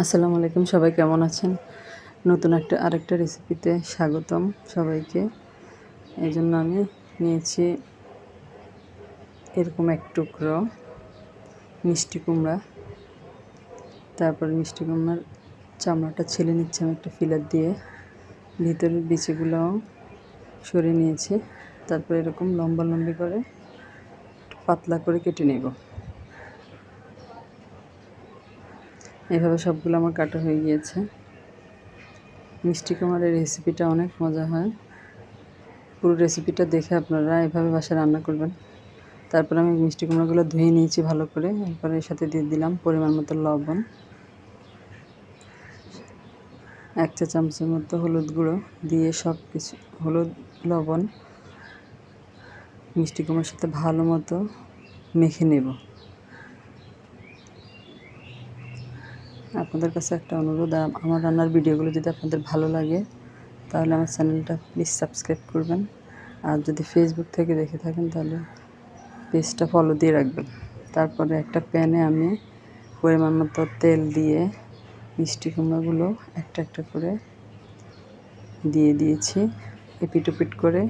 আসসালামু আলাইকুম, সবাই কেমন আছেন? নতুন একটা, আরেকটা রেসিপিতে স্বাগতম সবাইকে। এই জন্য আমি নিয়েছি এরকম এক টুকরো মিষ্টি কুমড়া। তারপর মিষ্টি কুমড়ার চামড়াটা ছেলে নিচ্ছে, আমি একটা ফিলার দিয়ে। ভিতরের বিচিগুলো সরিয়ে নিয়েছি। তারপর এরকম লম্বা লম্বি করে পাতলা করে কেটে নেব। এভাবে সবগুলো আমার কাটা হয়ে গিয়েছে। মিষ্টি কুমারের রেসিপিটা অনেক মজা হয়। পুরো রেসিপিটা দেখে আপনারা এভাবে বাসায় রান্না করবেন। তারপর আমি মিষ্টি কুমড়াগুলো ধুয়ে নিয়েছি ভালো করে। এরপরে এর সাথে দিয়ে দিলাম পরিমাণ মতো লবণ। এক চা চামচের মতো হলুদ গুঁড়ো দিয়ে সব কিছু হলুদ, লবণ মিষ্টি কুমড়ার সাথে ভালো মতো মেখে নেব। আপনাদের কাছে একটা অনুরোধ আমার রান্নার ভিডিওগুলো যদি আপনাদের ভালো লাগে, তাহলে আমার চ্যানেলটা প্লিজ সাবস্ক্রাইব করবেন। আর যদি ফেসবুক থেকে দেখে থাকেন, তাহলে পেজটা ফলো দিয়ে রাখবেন। তারপরে একটা প্যানে আমি পরিমাণ মতো তেল দিয়ে মিষ্টি কুমড়াগুলো একটা একটা করে দিয়ে দিয়েছি। এপিট ওপিট করে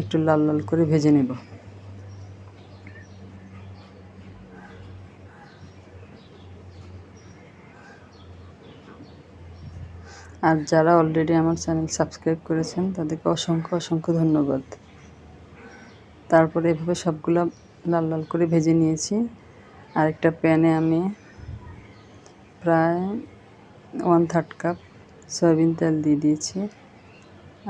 একটু লাল লাল করে ভেজে নেব। আর যারা অলরেডি আমার চ্যানেল সাবস্ক্রাইব করেছেন, তাদেরকে অসংখ্য অসংখ্য ধন্যবাদ। তারপরে এভাবে সবগুলো লাল লাল করে ভেজে নিয়েছি। আর একটা প্যানে আমি প্রায় ওয়ান থার্ড কাপ সয়াবিন তেল দিয়ে দিয়েছি।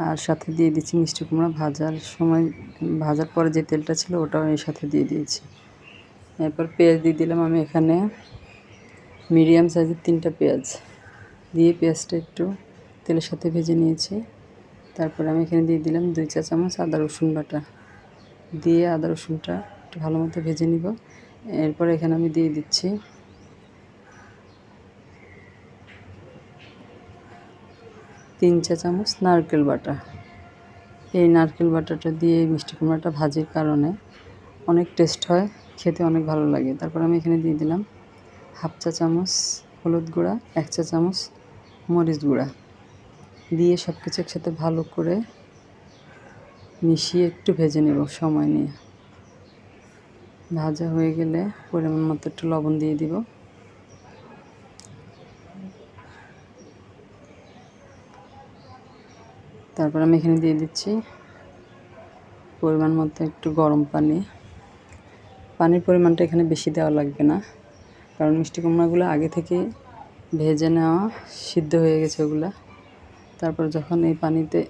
আর সাথে দিয়ে দিচ্ছি মিষ্টি কুমড়া ভাজার সময় ভাজার পরে যে তেলটা ছিল, ওটাও এর সাথে দিয়ে দিয়েছি। এরপর পেঁয়াজ দিয়ে দিলাম আমি এখানে মিডিয়াম সাইজের তিনটা পেঁয়াজ। দিয়ে পেঁয়াজটা একটু তেলের সাথে ভেজে নিয়েছি। তারপরে আমি এখানে দিয়ে দিলাম দুই চা চামচ আদা রসুন বাটা। দিয়ে আদা রসুনটা একটু ভালো মতো ভেজে নিব। এরপর এখানে আমি দিয়ে দিচ্ছি তিন চা চামচ নারকেল বাটা। এই নারকেল বাটাটা দিয়ে মিষ্টি কুমড়াটা ভাজির কারণে অনেক টেস্ট হয়, খেতে অনেক ভালো লাগে। তারপর আমি এখানে দিয়ে দিলাম হাফ চা চামচ হলুদ গুঁড়া, এক চা চামচ মরিচ গুঁড়া দিয়ে সব কিছু একসাথে ভালো করে মিশিয়ে একটু ভেজে নেব সময় নিয়ে। ভাজা হয়ে গেলে পরিমাণ মতো একটু লবণ দিয়ে দিব। তারপর আমি এখানে দিয়ে দিচ্ছি পরিমাণ মতো একটু গরম পানি। পানির পরিমাণটা এখানে বেশি দেওয়া লাগবে না, কারণ মিষ্টি কুমড়াগুলো আগে থেকে ভেজে নেওয়া সিদ্ধ হয়ে গেছে ওগুলা। তারপর যখন এই পানিতে,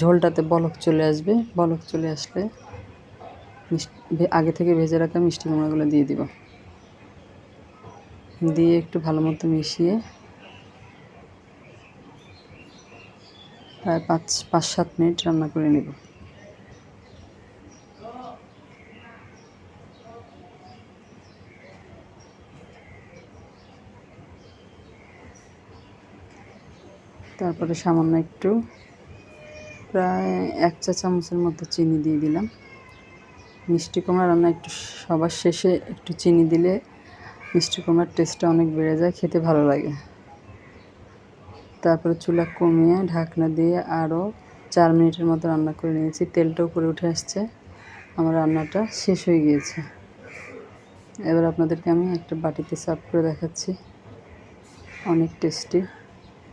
ঝোলটাতে বলক চলে আসবে, বলক চলে আসলে আগে থেকে ভেজে রাখা মিষ্টি কুমড়াগুলো দিয়ে দিব। দিয়ে একটু ভালো মতো মিশিয়ে প্রায় পাঁচ পাঁচ সাত মিনিট রান্না করে নেব। তারপরে সামান্য একটু প্রায় এক চা চামচের মতো চিনি দিয়ে দিলাম। মিষ্টি কুমড়া রান্না একটু সবার শেষে একটু চিনি দিলে মিষ্টি কুমড়ার টেস্টটা অনেক বেড়ে যায়, খেতে ভালো লাগে। তারপরে চুলা কমিয়ে ঢাকনা দিয়ে আরও চার মিনিটের মতো রান্না করে নিয়েছি। তেলটাও করে উঠে আসছে, আমার রান্নাটা শেষ হয়ে গিয়েছে। এবার আপনাদেরকে আমি একটা বাটিতে সার্ভ করে দেখাচ্ছি। অনেক টেস্টি।